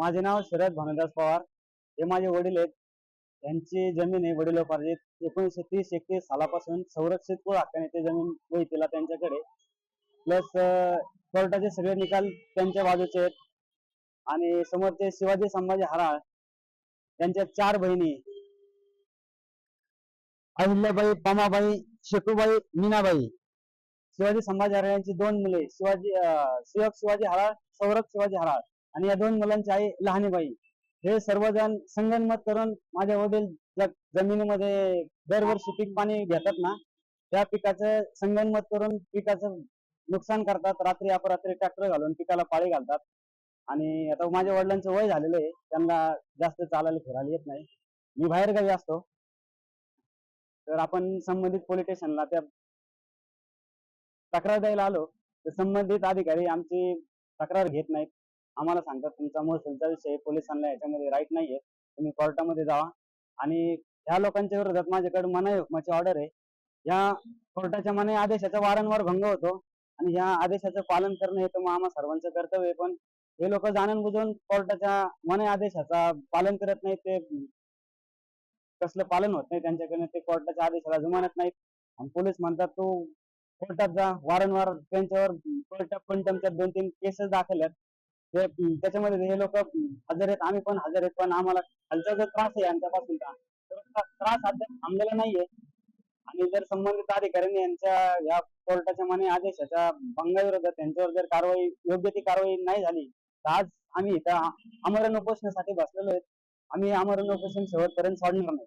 माझे नाव शरद भानुदास पवार. हे माझे वडील आहेत. यांची जमीन आहे वडिलोपार्जित. एकोणीसशे तीस एकतीस सालापासून संरक्षित कुळ हक्काने ते जमीन वहितीला त्यांच्याकडे. प्लस कोर्टाचे सगळे निकाल त्यांच्या बाजूचे आहेत. आणि समोरचे शिवाजी संभाजी हराळ त्यांच्या चार बहिणी अहिल्याबाई पमाबाई शेकूबाई मीनाबाई. शिवाजी संभाजी हराळ यांची दोन मुले शिवाजी शिवक शिवाजी हराळ सौरभ शिवाजी हराळ. आणि या दोन मुलांची आई लहानीबाई हे सर्वजण संगणमत करून माझे वडील जमिनीमध्ये दरवर्षी पीक पाणी घेतात ना त्या पिकाचं संगणमत करून पिकाचं नुकसान करतात. रात्री अपरात्री ट्रॅक्टर घालून पिकाला पाळी घालतात. आणि आता माझ्या वडिलांचं वय झालेलं आहे. त्यांना जास्त चालायला फिरायला येत नाही. मी बाहेर गावी असतो. तर आपण संबंधित पोलीस स्टेशनला त्या तक्रार द्यायला आलो. तर संबंधित अधिकारी आमची तक्रार घेत नाहीत. आम्हाला सांगतात तुमचा महसूलचा विषय पोलिसांना याच्यामध्ये राईट नाहीये. तुम्ही कोर्टामध्ये जावा. आणि ह्या लोकांच्या विरोधात माझ्याकडे मनाई हुकमाची ऑर्डर आहे. या कोर्टाच्या मनाई आदेशाचा वारंवार भंग होतो आणि या आदेशाचं पालन करणं हे तर मग आम्हा सर्वांचं कर्तव्य आहे. पण हे लोक जाणून बुजून कोर्टाच्या मनाई आदेशाचा पालन करत नाही ते कसलं पालन होत नाही त्यांच्याकडनं ते कोर्टाच्या आदेशाला जुमानत नाहीत. आणि पोलीस म्हणतात तू कोर्टात जा. वारंवार त्यांच्यावर कोर्टात पण त्यांच्यात दोन तीन केसेस दाखल आहेत ते त्याच्यामध्ये हे लोक हजर आहेत आम्ही पण हजर आहेत पण आम्हाला खालचा जर त्रास आहे यांच्यापासूनचा तो त्रास अद्याप थांबलेला नाहीये. आणि जर संबंधित अधिकाऱ्यांनी यांच्या या कोर्टाच्या माने आदेशाच्या भंगाविरोधात त्यांच्यावर जर कारवाई योग्य ती कारवाई नाही झाली तर आज आम्ही इथं आ- आमरण उपोषणासाठी बसलेलो आहेत. आम्ही आमरण उपोषण शेवटपर्यंत सोडणार नाही.